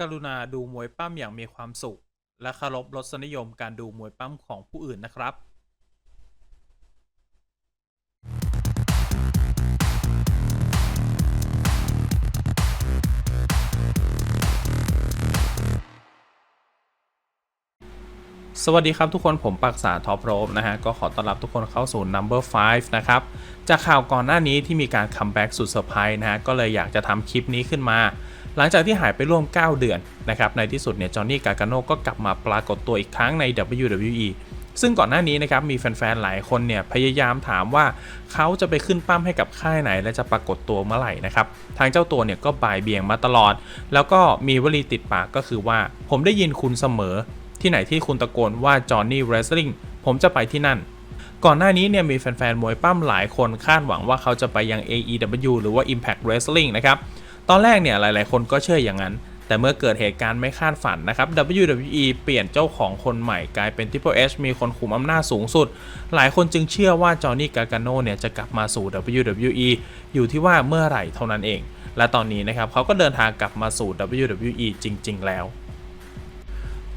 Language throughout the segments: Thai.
กรุณาดูมวยปั้มอย่างมีความสุข และเคารพรสนิยมการดูมวยปั้มของผู้อื่นนะครับสวัสดีครับทุกคนผมปักษาท็อปโรบนะฮะ ก็ขอต้อนรับทุกคนเข้าสู่ Number 5 นะครับ จากข่าวก่อนหน้านี้ที่มีการคัมแบ็กสุดเซอร์ไพรส์นะฮะ ก็เลยอยากจะทำคลิปนี้ขึ้นมา หลังจากที่หายไปร่วม 9 เดือนนะครับในที่สุดเนี่ยจอห์นนี่กาการโนก็กลับมาปรากฏตัวอีกครั้งใน WWE ซึ่งก่อนหน้านี้นะครับมีแฟนๆ หลายคนเนี่ยพยายามถามว่าเขาจะไปขึ้นปั้มให้กับค่ายไหน และจะปรากฏตัวเมื่อไหร่นะครับทางเจ้าตัวเนี่ยก็บ่ายเบี่ยงมาตลอด แล้วก็มีวลีติดปากก็คือว่า ผมได้ยินคุณเสมอ ที่ไหนที่คุณตะโกนว่าจอห์นนี่เรสลิงผมจะไปที่นั่น ก่อนหน้านี้เนี่ยมีแฟนๆ มวยปั้มหลายคนคาดหวังว่าเขาจะไปยัง AEW หรือว่า Impact Wrestling นะครับ ตอนแรกเนี่ยหลาย ๆ คนก็เชื่ออย่างนั้น แต่เมื่อเกิดเหตุการณ์ไม่คาดฝันนะครับ WWE เปลี่ยนเจ้าของคนใหม่กลายเป็น Triple H มีคนคุมอำนาจสูงสุด หลายคนจึงเชื่อว่าจอห์นนี่กาการโนเนี่ยจะกลับมาสู่ WWE อยู่ที่ว่าเมื่อไหร่เท่านั้นเอง และตอนนี้นะครับเขาก็เดินทางกลับมาสู่ WWE จริง ๆ แล้ว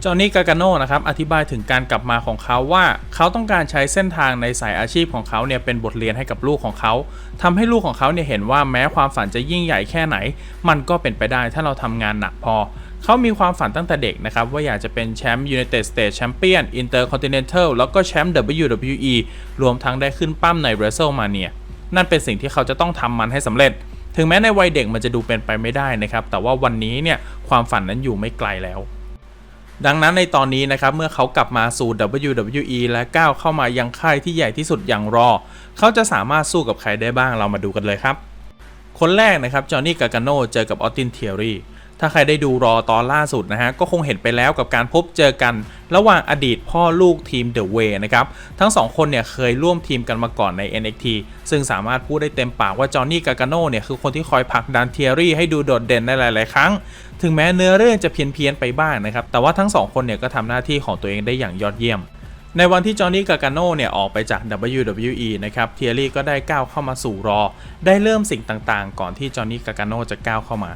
จอห์นนี่กากาโนนะครับอธิบายถึงการกลับมาของเขาว่า เขาต้องการใช้เส้นทางในสายอาชีพของเขาเนี่ยเป็นบทเรียนให้กับลูกของเขาทำให้ลูกของเขาเนี่ยเห็นว่าแม้ความฝันจะยิ่งใหญ่แค่ไหน มันก็เป็นไปได้ถ้าเราทำงานหนักพอ เขามีความฝันตั้งแต่เด็กนะครับ ว่าอยากจะเป็นแชมป์ United States Champion Intercontinental แล้วก็แชมป์ WWE รวมทั้งได้ขึ้นปั้มใน WrestleMania นั่นเป็นสิ่งที่เขาจะต้องทำมันให้สำเร็จ ถึงแม้ในวัยเด็กมันจะดูเป็นไปไม่ได้นะครับแต่ว่าวันนี้เนี่ยความฝันนั้นอยู่ไม่ไกลแล้ว ดังนั้นในตอนนี้นะครับเมื่อเขากลับมาสู่ WWE และก้าวเข้ามายังค่ายที่ใหญ่ที่สุดอย่างรอ เขาจะสามารถสู้กับใครได้บ้างเรามาดูกันเลยครับ คนแรกนะครับจอห์นนี่กาการโนเจอกับออตตินเทียรี ถ้าใครได้ดูรอตอนล่าสุดนะฮะก็คงเห็นไปแล้วกับการพบเจอกันระหว่างอดีตพ่อลูกทีม The Way นะครับ ทั้งสองคนเนี่ยเคยร่วมทีมกันมาก่อนใน NXT ซึ่งสามารถพูดได้เต็มปากว่าจอห์นนี่กากาโน่เนี่ยคือคนที่คอยผลักดันเทียรี่ให้ดูโดดเด่นในหลาย ๆ ครั้ง ถึงแม้เนื้อเรื่องจะเพี้ยนๆไปบ้างนะครับ แต่ว่าทั้งสองคนเนี่ยก็ทำหน้าที่ของตัวเองได้อย่างยอดเยี่ยมในวันที่จอห์นนี่กากาโน่เนี่ยออกไปจาก WWE นะครับ เทียรี่ก็ได้ก้าวเข้ามาสู่รอ ได้เริ่มสิ่งต่างๆ ก่อนที่จอห์นนี่กาการโนจะก้าวเข้ามา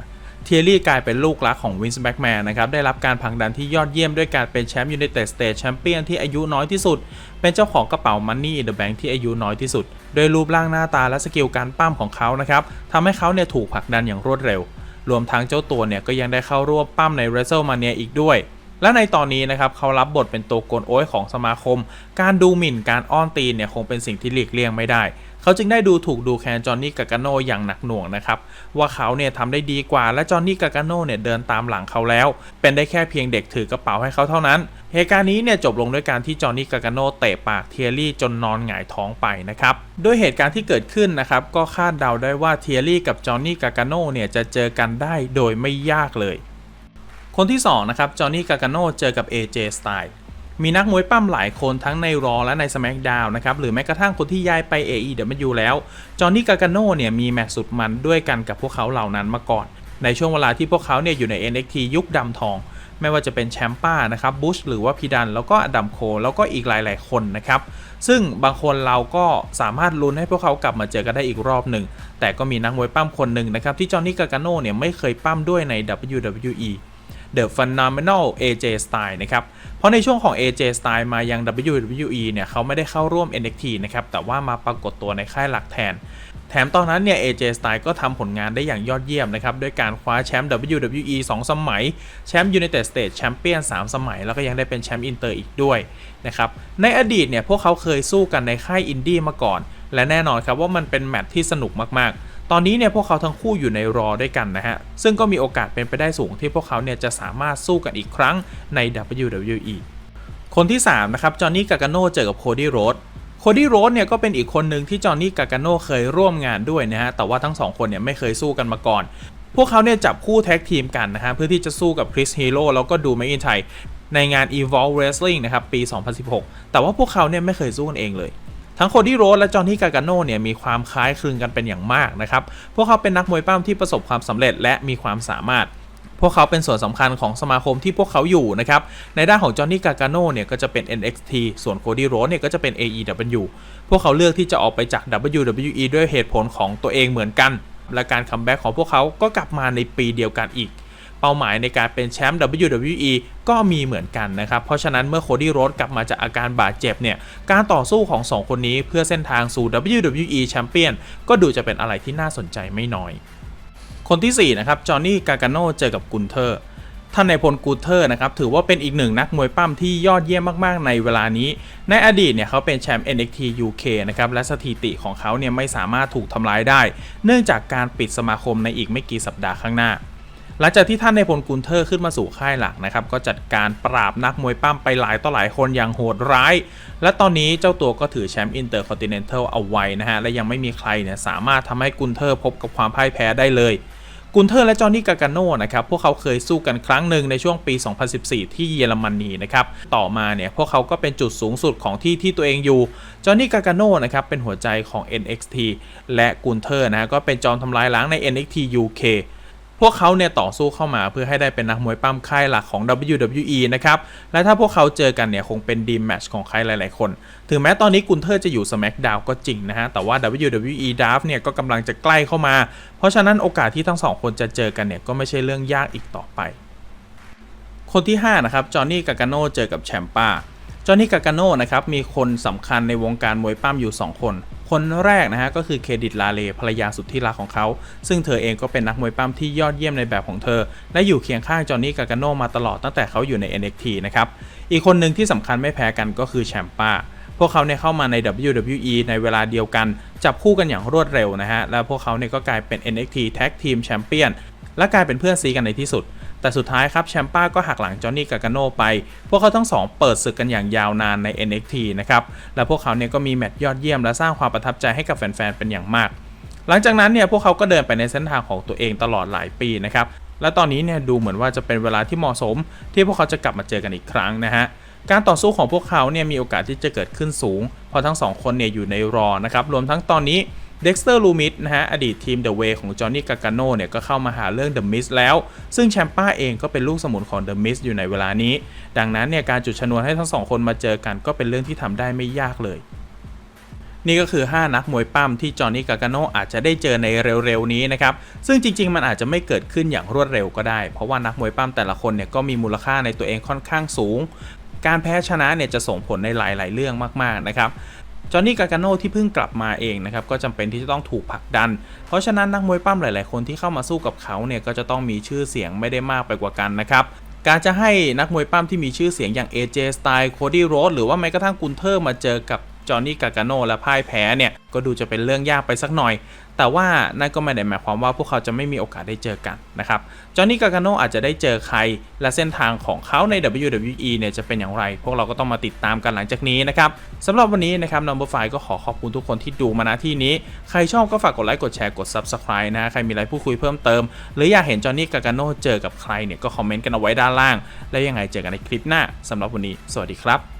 เทียรี่กลายเป็นลูกรักของวินส์แบ็กแมนนะครับได้รับการผลักดันที่ยอดเยี่ยมด้วยการเป็นแชมป์ยูไนเต็ดสเตทแชมเปี้ยนที่อายุน้อยที่สุด เป็นเจ้าของกระเป๋ามันนี่เดอะแบงค์ที่อายุน้อยที่สุด โดยรูปร่างหน้าตาและสกิลการปั้มของเขานะครับทำให้เขาเนี่ยถูกผลักดันอย่างรวดเร็ว รวมทั้งเจ้าตัวเนี่ยก็ยังได้เข้าร่วมปั้มใน WrestleMania อีกด้วย และในตอนนี้นะครับเขารับบทเป็นตัวโกนโอ้ยของสมาคม การดูหมิ่นการอ้อนตีนเนี่ยคงเป็นสิ่งที่หลีกเลี่ยงไม่ได้ เขาจึงได้ดูถูกดูแคลนจอห์นนี่กากาโนอย่างหนักหน่วงนะครับว่าเขาเนี่ยทำได้ดีกว่าและจอห์นนี่กากาโนเนี่ยเดินตามหลังเขาแล้ว เป็นได้แค่เพียงเด็กถือกระเป๋าให้เขาเท่านั้น เหตุการณ์นี้เนี่ยจบลงด้วยการที่จอห์นนี่กากาโนเตะปากเทียรี่จนนอนหงายท้องไปนะครับด้วยเหตุการณ์ที่เกิดขึ้นนะครับก็คาดเดาได้ว่าเทียรี่กับจอห์นนี่กากาโนเนี่ยจะเจอกันได้โดยไม่ยากเลย คนที่ 2 นะครับ จอห์นนี่กาการโนเจอกับ AJ Styles มีนักมวยปั้มหลายคนทั้งในรอและใน SmackDown นะครับ หรือแม้กระทั่งคนที่ย้ายไป AEW แล้ว จอห์นนี่กาการโนเนี่ยมีแมตช์สุดมันด้วยกันกับพวกเขาเหล่านั้นมาก่อน ในช่วงเวลาที่พวกเขาเนี่ยอยู่ใน NXT ยุคดำทอง ไม่ว่าจะเป็นแชมป้านะครับบุชหรือว่าพีดัน แล้วก็อดัมโค แล้วก็อีกหลาย ๆ คนนะครับ ซึ่งบางคนเราก็สามารถลุ้นให้พวกเขากลับมาเจอกันได้อีกรอบหนึ่งแต่ก็มีนักมวยปั้มคนหนึ่งนะครับที่จอห์นนี่กาการโนเนี่ยไม่เคยปั้มด้วยใน WWE The Phenomenal AJ Styles นะครับ เพราะในช่วงของ AJ Styles มายัง WWE เนี่ยเขาไม่ได้เข้าร่วม NXT นะครับ แต่ว่ามาปรากฏตัวในค่ายหลักแทน แถมตอนนั้นเนี่ย AJ Styles ก็ทำผลงานได้อย่างยอดเยี่ยมนะครับ ด้วยการคว้าแชมป์ WWE 2 สมัย แชมป์ United States Champion 3 สมัย แล้วก็ยังได้เป็นแชมป์อินเตอร์อีกด้วยนะครับ ในอดีตเนี่ยพวกเขาเคยสู้กันในค่ายอินดี้มาก่อน และแน่นอนครับว่ามันเป็นแมตช์ที่สนุกมากๆ ตอนนี้เนี่ยพวกเขาทั้งคู่อยู่ในรอด้วยกันนะฮะ ซึ่งก็มีโอกาสเป็นไปได้สูงที่พวกเขาเนี่ยจะสามารถสู้กันอีกครั้งใน WWE คนที่ 3 นะครับ จอห์นนี่กากาโนเจอกับโคดี้โรดโคดี้โรดเนี่ยก็เป็นอีกคนหนึ่งที่จอห์นนี่กากาโนเคยร่วมงานด้วยนะฮะ แต่ว่าทั้งสองคนเนี่ยไม่เคยสู้กันมาก่อน พวกเขาเนี่ยจับคู่แท็กทีมกันนะฮะเพื่อที่จะสู้กับคริสฮีโร่แล้วก็ดูแมคอินไทยในงาน Evolve Wrestling นะครับปี 2016 แต่ว่าพวกเขาเนี่ยไม่เคยสู้กันเองเลย ทั้งโคดี้โรสและจอห์นนี่กาการโนเนี่ยมีความคล้ายคลึงกันเป็นอย่างมากนะครับ พวกเขาเป็นนักมวยปั้มที่ประสบความสำเร็จและมีความสามารถพวกเขาเป็นส่วนสำคัญของสมาคมที่พวกเขาอยู่นะครับ ในด้านของจอห์นนี่กาการโนเนี่ยก็จะเป็น NXT ส่วนโคดี้โรสเนี่ยก็จะเป็น AEW พวกเขาเลือกที่จะออกไปจาก WWE ด้วยเหตุผลของตัวเองเหมือนกัน และการคัมแบ็กของพวกเขาก็กลับมาในปีเดียวกันอีก เป้าหมายในการเป็นแชมป์ WWE ก็มีเหมือนกันนะครับ เพราะฉะนั้นเมื่อโคดี้โรดกลับมาจากอาการบาดเจ็บเนี่ย การต่อสู้ของ 2 คนนี้เพื่อเส้นทางสู่ WWE แชมเปี้ยนก็ดูจะเป็นอะไรที่น่าสนใจไม่น้อย คนที่ 4 นะครับ จอห์นนี่ กา a าโนเจอกับกุนเทอร์ท่านในพลกูเทอร์นะครับถือว่าเป็นอีกหนึ่งนักมวยปั้มที่ยอดเยี่ยมมากๆ ในเวลานี้ ในอดีตเนี่ยเขาเป็นแชมป์ NXT UK นะครับและสถิติของเขาเนี่ยไม่สามารถถูกทำลายได้ เนื่องจากการปิดสมาคมในอีกไม่กี่สัปดาห์ข้างหน้า หลังจากที่ท่านในพลกุนเทอร์ขึ้นมาสู่ค่ายหลักนะครับก็จัดการปราบนักมวยปั้มไปหลายต่อหลายคนอย่างโหดร้าย และตอนนี้เจ้าตัวก็ถือแชมป์อินเตอร์คอนติเนนทัลเอาไว้นะฮะและยังไม่มีใครเนี่ยสามารถทำให้กุนเทอร์พบกับความพ่ายแพ้ได้เลยกุนเทอร์และจอห์นนี่กา a าโนนะครับ พวกเขาเคยสู้กันครั้งหนึ่งในช่วงปี 2014 ที่เยอรมนีนะครับ ต่อมาเนี่ยพวกเขาก็เป็นจุดสูงสุดของที่ที่ตัวเองอยู่ จอห์นนี่กา a าโนนะครับเป็นหัวใจของ NXT และกุนเทอร์นะฮะก็เป็นจอมทำลายล้างใน NXT UK พวกเขาเนี่ยต่อสู้เข้ามาเพื่อให้ได้เป็นนักมวยปั้มค่ายหลักของ WWE นะครับ และถ้าพวกเขาเจอกันเนี่ยคงเป็นดีมแมช์ของใครหลาย ๆ คน ถึงแม้ตอนนี้กุนเทอร์จะอยู่ SmackDown ก็จริงนะฮะ แต่ว่า WWE Draft เนี่ยก็กำลังจะใกล้เข้ามา เพราะฉะนั้นโอกาสที่ทั้งสองคนจะเจอกันเนี่ยก็ไม่ใช่เรื่องยากอีกต่อไป คนที่ 5 นะครับ จอห์นนี่กา a าโนเจอกับแชมป้า จอห์นนี่กา a าโนนะครับมีคนสำคัญในวงการมวยปั้มอยู่ 2 คน คนแรกนะฮะก็คือเครดิตลาเลภรรยาสุดที่รักของเขา ซึ่งเธอเองก็เป็นนักมวยปั้มที่ยอดเยี่ยมในแบบของเธอ และอยู่เคียงข้างจอห์นนี่กา a าโนมาตลอดตั้งแต่เขาอยู่ใน NXT นะครับอีกคนหนึ่งที่สำคัญไม่แพ้กันก็คือแชมป้าพวกเขาเนี่ยเข้ามาใน WWE ในเวลาเดียวกัน จับคู่กันอย่างรวดเร็วนะฮะ และพวกเขาเนี่ยก็กลายเป็น NXT Tag Team Champion และกลายเป็นเพื่อนซีกันในที่สุด แต่สุดท้ายครับแชมป้าก็หักหลังจอห์นนี่กา a าโนไป พวกเขาทั้งสองเปิดศึกกันอย่างยาวนานใน NXT นะครับ และพวกเขาเนี่ยก็มีแมตช์ยอดเยี่ยมและสร้างความประทับใจให้กับแฟนๆ เป็นอย่างมาก หลังจากนั้นเนี่ยพวกเขาก็เดินไปในเส้นทางของตัวเองตลอดหลายปีนะครับ และตอนนี้เนี่ยดูเหมือนว่าจะเป็นเวลาที่เหมาะสม ที่พวกเขาจะกลับมาเจอกันอีกครั้งนะฮะการต่อสู้ของพวกเขาเนี่ยมีโอกาสที่จะเกิดขึ้นสูง เพราะทั้งสองคนเนี่ยอยู่ในรอนะครับรวมทั้งตอนนี้ เด็กสเตอร์ลูมิดนะฮะอดีตทีม The Way ของจอห์นนี่กา a าโนเนี่ยก็เข้ามาหาเรื่อง The Miz แล้ว ซึ่งแชมป้าเองก็เป็นลูกสมุนของ The Miz อยู่ในเวลานี้ ดังนั้นเนี่ยการจุดชนวนให้ทั้งสองคนมาเจอกันก็เป็นเรื่องที่ทำได้ไม่ยากเลยนี่ก็คือ 5 นักมวยปั้มที่จอห์นนี่กา a าโนอาจจะได้เจอในเร็วๆนี้นะครับ ซึ่งจริงๆ มันอาจจะไม่เกิดขึ้นอย่างรวดเร็วก็ได้ เพราะว่านักมวยปั้มแต่ละคนเนี่ยก็มีมูลค่าในตัวเองค่อนข้างสูง การแพ้ชนะเนี่ยจะส่งผลในหลายๆ เรื่องมากๆนะครับ จอห์นนี่กากาโนที่เพิ่งกลับมาเองนะครับก็จำเป็นที่จะต้องถูกผลักดัน เพราะฉะนั้นนักมวยปั้มหลาย ๆ คนที่เข้ามาสู้กับเขาเนี่ยก็จะต้องมีชื่อเสียงไม่ได้มากไปกว่ากันนะครับการจะให้นักมวยปั้มที่มีชื่อเสียงอย่าง AJ Styles Cody Rhodes หรือว่าแม้กระทั่งกุนเทอร์มาเจอกับ จอห์นนี่กา a าโนและพ่ายแพ้เนี่ยก็ดูจะเป็นเรื่องยากไปสักหน่อย แต่ว่านั่นก็ไม่ได้หมายความว่าพวกเขาจะไม่มีโอกาสได้เจอกันนะครับจอห์นนี่กา a าโนอาจจะได้เจอใคร และเส้นทางของเขาใน WWE เนี่ยจะเป็นอย่างไร พวกเราก็ต้องมาติดตามกันหลังจากนี้นะครับสำหรับวันนี้นะครับ Number 5ก็ขอขอบคุณทุกคนที่ดูมาณที่นี้ ใครชอบก็ฝากกดไลค์กดแชร์กด Subscribe นะใครมีอะไรพูดคุยเพิ่มเติม หรืออยากเห็นจอห์นนี่กา a าโนเจอกับใครเนี่ยก็คอมเมนต์กันเอาไว้ด้านล่าง แล้วยังไงเจอกันในคลิปหน้าสำหรับวันนี้ สวัสดีครับ